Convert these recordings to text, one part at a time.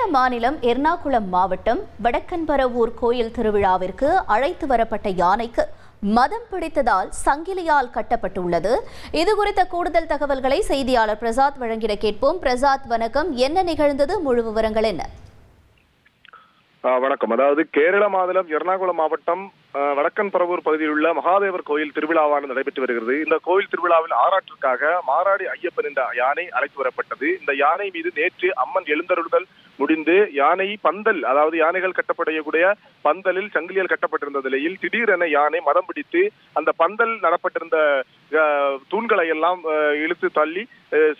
கேரள மாநிலம் எர்ணாகுளம் மாவட்டம் வடக்கன்பரவூர் கோயில் திருவிழாவிற்கு அழைத்து வரப்பட்ட யானைக்கு மதம் பிடித்ததால் சங்கிலியால் கட்டப்பட்டுள்ளது. இது குறித்த கூடுதல் தகவல்களை செய்தியாளர் பிரசாத் வழங்கிட கேட்போம். பிரசாத் வணக்கம். என்ன நிகழ்ந்தது? முழு விவரங்கள் என்ன? வணக்கம். அதாவது கேரள மாநிலம் எர்ணாகுளம் மாவட்டம் வடக்கன் பரவூர் பகுதியில் உள்ள மகாதேவர் கோயில் திருவிழாவானது நடைபெற்று வருகிறது. இந்த கோயில் திருவிழாவில் ஆராட்டிற்காக மாராடி ஐயப்பன் என்ற யானை அழைத்து வரப்பட்டது. இந்த யானை மீது நேற்று அம்மன் எழுந்தருளுதல் முடிந்து யானை பந்தல் அதாவது யானைகள் கட்டப்படக்கூடிய பந்தலில் சங்கிலியல் கட்டப்பட்டிருந்த நிலையில் திடீரென யானை மதம் பிடித்து அந்த பந்தல் நடப்பட்டிருந்த தூண்களை எல்லாம் இழுத்து தள்ளி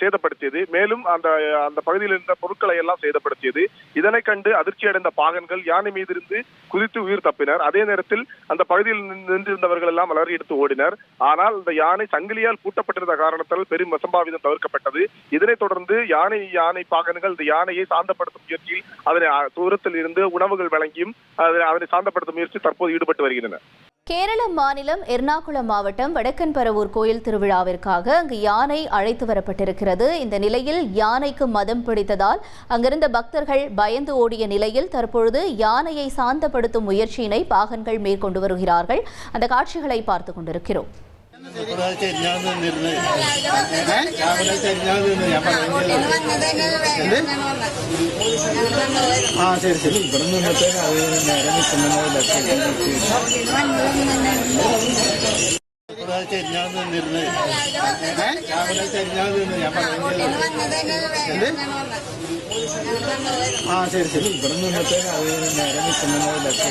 சேதப்படுத்தியது. மேலும் அந்த அந்த பகுதியில் இருந்த பொருட்களை எல்லாம் சேதப்படுத்தியது. இதனை கண்டு அதிர்ச்சி அடைந்த பாகன்கள் யானை மீதிருந்து குதித்து உயிர் தப்பினர். அதே நேரத்தில் அந்த பகுதியில் நின்றிருந்தவர்கள் எல்லாம் வளரி எடுத்து ஓடினர். ஆனால் இந்த யானை சங்கிலியால் பூட்டப்பட்டிருந்த காரணத்தால் பெரும் அசம்பாவிதம் தவிர்க்கப்பட்டது. இதனைத் தொடர்ந்து யானை யானை பாகன்கள் இந்த யானையை சாந்தப்படுத்தும் முயற்சியில் அதனை தூரத்தில் இருந்து உணவுகள் வழங்கியும் அதனை சாந்தப்படுத்தும் முயற்சி தற்போது ஈடுபட்டு வருகின்றன கேரள மாநிலம் எர்ணாகுளம் மாவட்டம் வடக்கன்பரவூர் கோயில் திருவிழாவிற்காக அங்கு யானை அழைத்து வரப்பட்டிருக்கிறது. இந்த நிலையில் யானைக்கு மதம் பிடித்ததால் அங்கிருந்த பக்தர்கள் பயந்து ஓடிய நிலையில் தற்பொழுது யானையை சாந்தப்படுத்தும் முயற்சியினை பாகன்கள் மேற்கொண்டு வருகிறார்கள். அந்த காட்சிகளை பார்த்துக் கொண்டிருக்கிறோம். ആ ശരി ശരി. ഇവിടെ നിന്നിട്ട് നേരെ നിൽക്കുന്നതിലൊക്കെ തെരഞ്ഞാണ് നിന്നിരുന്നത് രാവിലെ തെരഞ്ഞാണ് നിന്ന് ഞാൻ പറയുന്നത് ആ ശരി ശരി ഇവിടെ നിന്നിട്ട് നേരെ നിൽക്കുന്നതിലൊക്കെ